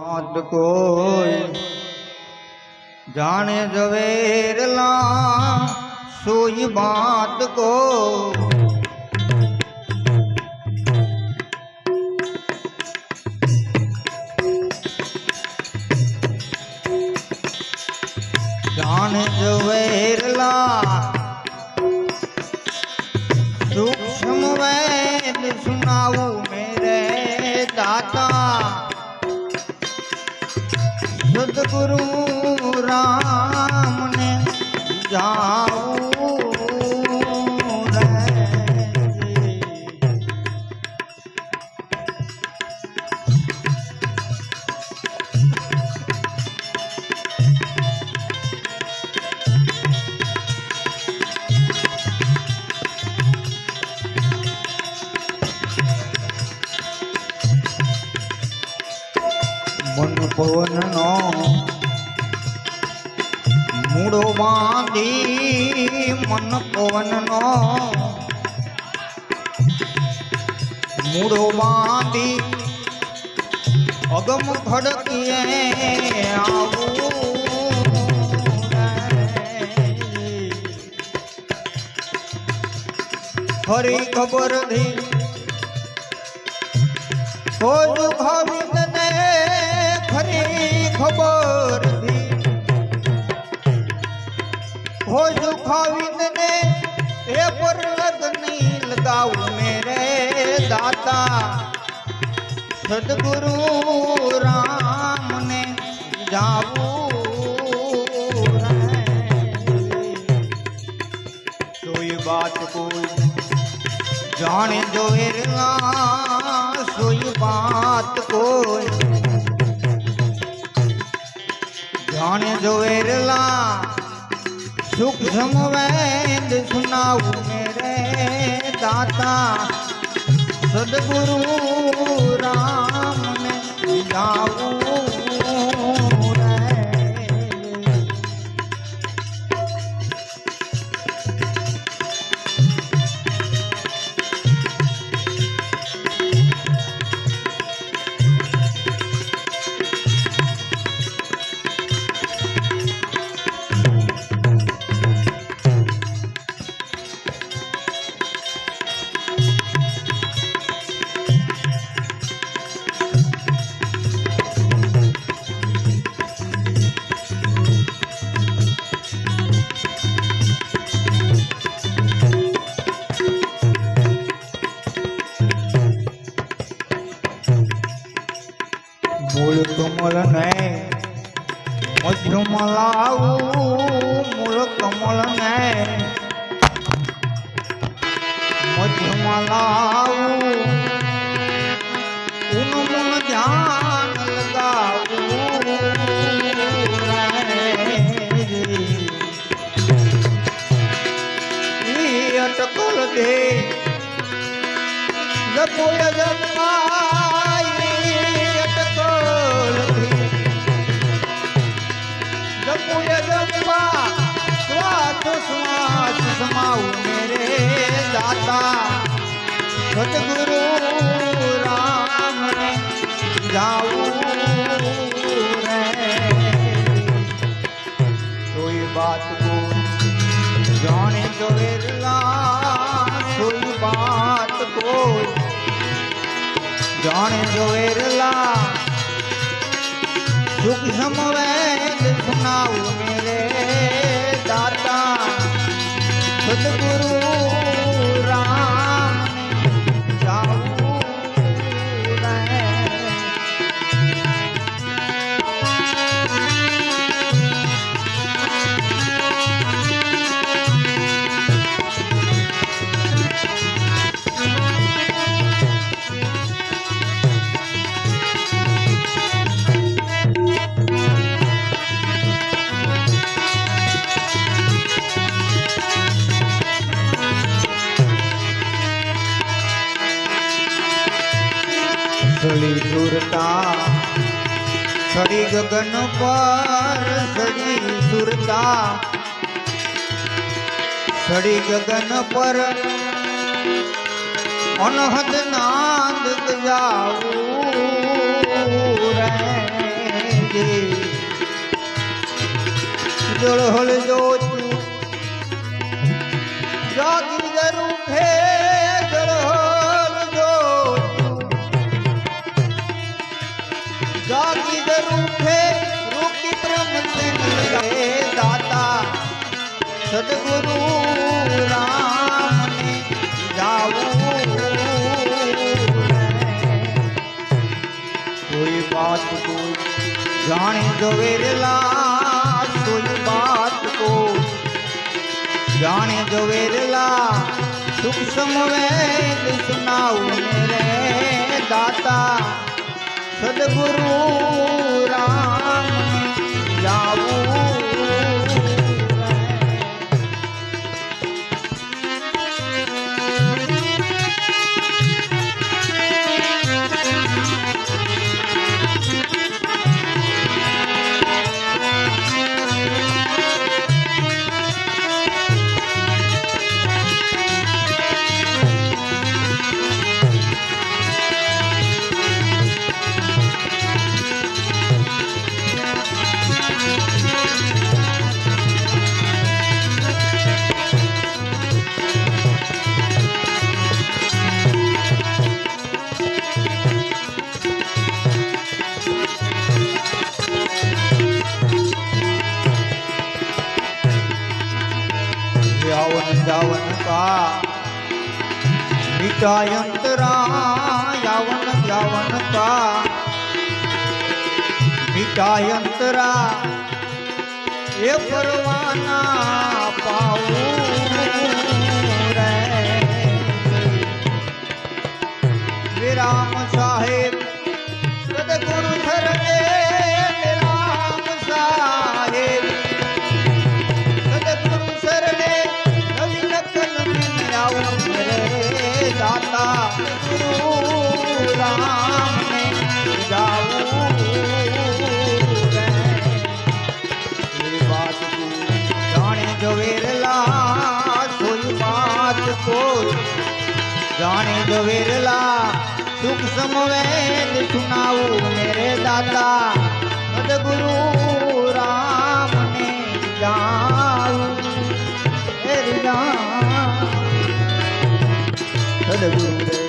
વાત કોઈ જાણે ઝવેરલા સોઈ વાત કો. જાણે ઝવેરલા સદગુરુ રામ ને મન પવનનો મૂળો બાંધી મન પવનનો મૂળો બાંધી અગમ ખડકીએ આવું રે. ફરી ખબરથી તને ખરી ખબર હોય ખાવી તને એ પર લગની લગાવું મેરે દાતા. સદગુરુ રામને જાવું સોઈ બાત કોઈ જાણે જોયેલા સોઈ બાત કોઈ જાણે જોયેલા સુખ સમવેદ સુનાવું મેરે દાતા સદગુરુ રામ ને જાવું મૂળ કમળ ને મધ્યમાં લાવું મૂળ કમળ ને મધ્યમાં લાવું ઉન મુન ધ્યાન લગાવું અટકલ દે જપોય જમાઈ સદગુરુ રામ જાઉં રે. કોઈ બાત કો જાણે જો વેરલા કોઈ બાત કોઈ જાણે વેરલા સુખ સમવેદ સુનાવું મેરે દાતા. સદગુરુ સળી સુરતા સળી ગગન પર સળી સુરતા. સળી ગગન પર અનહદ નાદ ગાવું જોળ હોળ જો જાગીર રૂપે જાણે જવેરલા કોઈ બાત કો જાણે જવેરલા સુખ સમવેદ સુનાવું મેરે દાતા. સદગુરુ રામ पावन जावन का मिटायंतरा यावन जावन का मिटायंतरा ये परवाना જાણે જવેરલા સુખ સમવેદ સુનાવું મેરે દાતા. સદગુરુ રામને જાઉં સદગુરુ.